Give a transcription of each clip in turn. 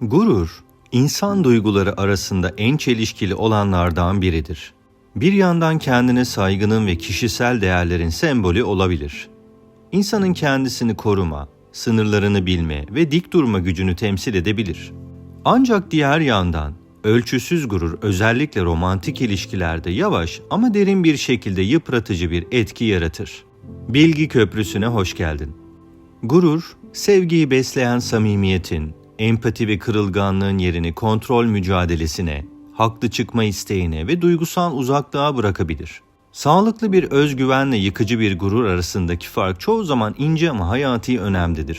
Gurur, insan duyguları arasında en çelişkili olanlardan biridir. Bir yandan kendine saygının ve kişisel değerlerin sembolü olabilir. İnsanın kendisini koruma, sınırlarını bilme ve dik durma gücünü temsil edebilir. Ancak diğer yandan ölçüsüz gurur özellikle romantik ilişkilerde yavaş ama derin bir şekilde yıpratıcı bir etki yaratır. Bilgi köprüsüne hoş geldin. Gurur, sevgiyi besleyen samimiyetin, empati ve kırılganlığın yerini kontrol mücadelesine, haklı çıkma isteğine ve duygusal uzaklığa bırakabilir. Sağlıklı bir özgüvenle yıkıcı bir gurur arasındaki fark çoğu zaman ince ama hayati önemlidir.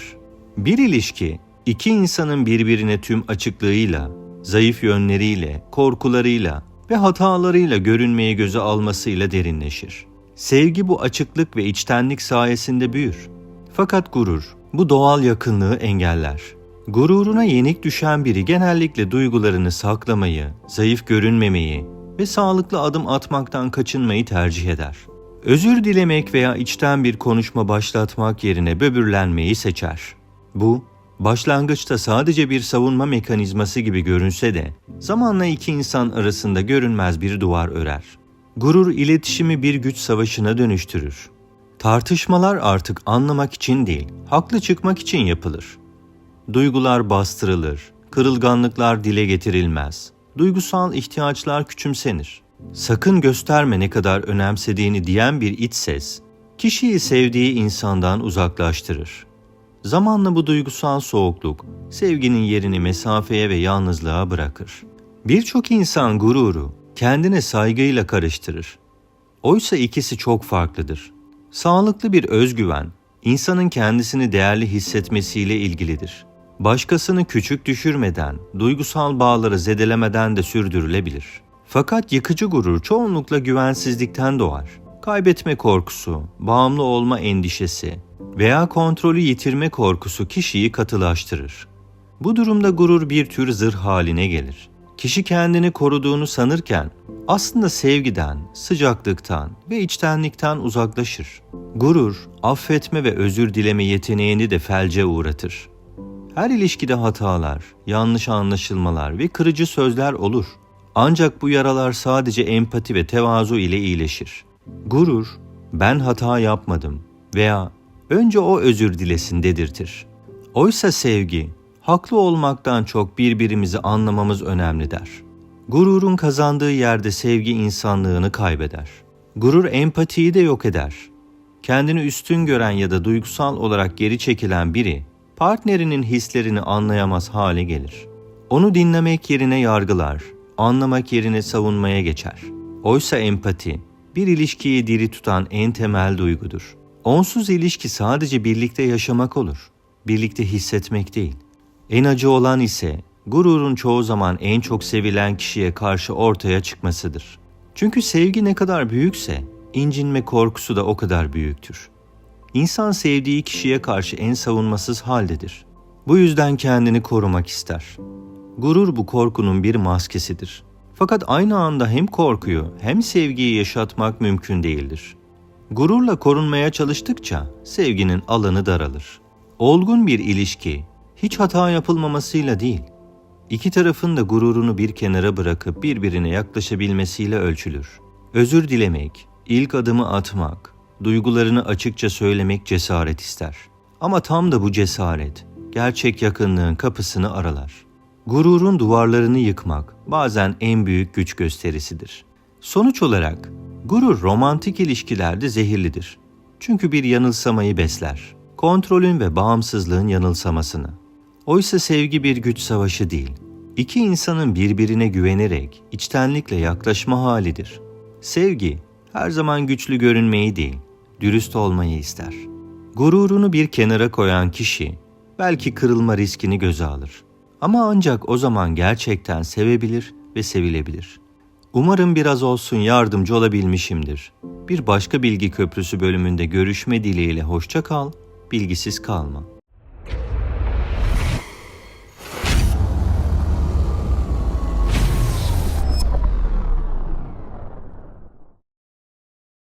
Bir ilişki, iki insanın birbirine tüm açıklığıyla, zayıf yönleriyle, korkularıyla ve hatalarıyla görünmeye göze almasıyla derinleşir. Sevgi bu açıklık ve içtenlik sayesinde büyür. Fakat gurur bu doğal yakınlığı engeller. Gururuna yenik düşen biri genellikle duygularını saklamayı, zayıf görünmemeyi ve sağlıklı adım atmaktan kaçınmayı tercih eder. Özür dilemek veya içten bir konuşma başlatmak yerine böbürlenmeyi seçer. Bu, başlangıçta sadece bir savunma mekanizması gibi görünse de zamanla iki insan arasında görünmez bir duvar örer. Gurur iletişimi bir güç savaşına dönüştürür. Tartışmalar artık anlamak için değil, haklı çıkmak için yapılır. Duygular bastırılır, kırılganlıklar dile getirilmez, duygusal ihtiyaçlar küçümsenir. Sakın gösterme ne kadar önemsediğini diyen bir iç ses, kişiyi sevdiği insandan uzaklaştırır. Zamanla bu duygusal soğukluk, sevginin yerini mesafeye ve yalnızlığa bırakır. Birçok insan gururu kendine saygıyla karıştırır. Oysa ikisi çok farklıdır. Sağlıklı bir özgüven, insanın kendisini değerli hissetmesiyle ilgilidir. Başkasını küçük düşürmeden, duygusal bağları zedelemeden de sürdürülebilir. Fakat yıkıcı gurur çoğunlukla güvensizlikten doğar. Kaybetme korkusu, bağımlı olma endişesi veya kontrolü yitirme korkusu kişiyi katılaştırır. Bu durumda gurur bir tür zırh haline gelir. Kişi kendini koruduğunu sanırken aslında sevgiden, sıcaklıktan ve içtenlikten uzaklaşır. Gurur, affetme ve özür dileme yeteneğini de felce uğratır. Her ilişkide hatalar, yanlış anlaşılmalar ve kırıcı sözler olur. Ancak bu yaralar sadece empati ve tevazu ile iyileşir. Gurur, ben hata yapmadım veya önce o özür dilesin dedirtir. Oysa sevgi, haklı olmaktan çok birbirimizi anlamamız önemli der. Gururun kazandığı yerde sevgi insanlığını kaybeder. Gurur empatiyi de yok eder. Kendini üstün gören ya da duygusal olarak geri çekilen biri partnerinin hislerini anlayamaz hale gelir. Onu dinlemek yerine yargılar, anlamak yerine savunmaya geçer. Oysa empati bir ilişkiyi diri tutan en temel duygudur. Onsuz ilişki sadece birlikte yaşamak olur, birlikte hissetmek değil. En acı olan ise gururun çoğu zaman en çok sevilen kişiye karşı ortaya çıkmasıdır. Çünkü sevgi ne kadar büyükse incinme korkusu da o kadar büyüktür. İnsan sevdiği kişiye karşı en savunmasız haldedir. Bu yüzden kendini korumak ister. Gurur bu korkunun bir maskesidir. Fakat aynı anda hem korkuyu hem sevgiyi yaşatmak mümkün değildir. Gururla korunmaya çalıştıkça sevginin alanı daralır. Olgun bir ilişki hiç hata yapılmamasıyla değil, iki tarafın da gururunu bir kenara bırakıp birbirine yaklaşabilmesiyle ölçülür. Özür dilemek, ilk adımı atmak, duygularını açıkça söylemek cesaret ister. Ama tam da bu cesaret, gerçek yakınlığın kapısını aralar. Gururun duvarlarını yıkmak bazen en büyük güç gösterisidir. Sonuç olarak gurur romantik ilişkilerde zehirlidir. Çünkü bir yanılsamayı besler. Kontrolün ve bağımsızlığın yanılsamasını. Oysa sevgi bir güç savaşı değil. İki insanın birbirine güvenerek içtenlikle yaklaşma halidir. Sevgi her zaman güçlü görünmeyi değil, dürüst olmayı ister. Gururunu bir kenara koyan kişi belki kırılma riskini göze alır. Ama ancak o zaman gerçekten sevebilir ve sevilebilir. Umarım biraz olsun yardımcı olabilmişimdir. Bir başka bilgi köprüsü bölümünde görüşme dileğiyle hoşça kal, bilgisiz kalma.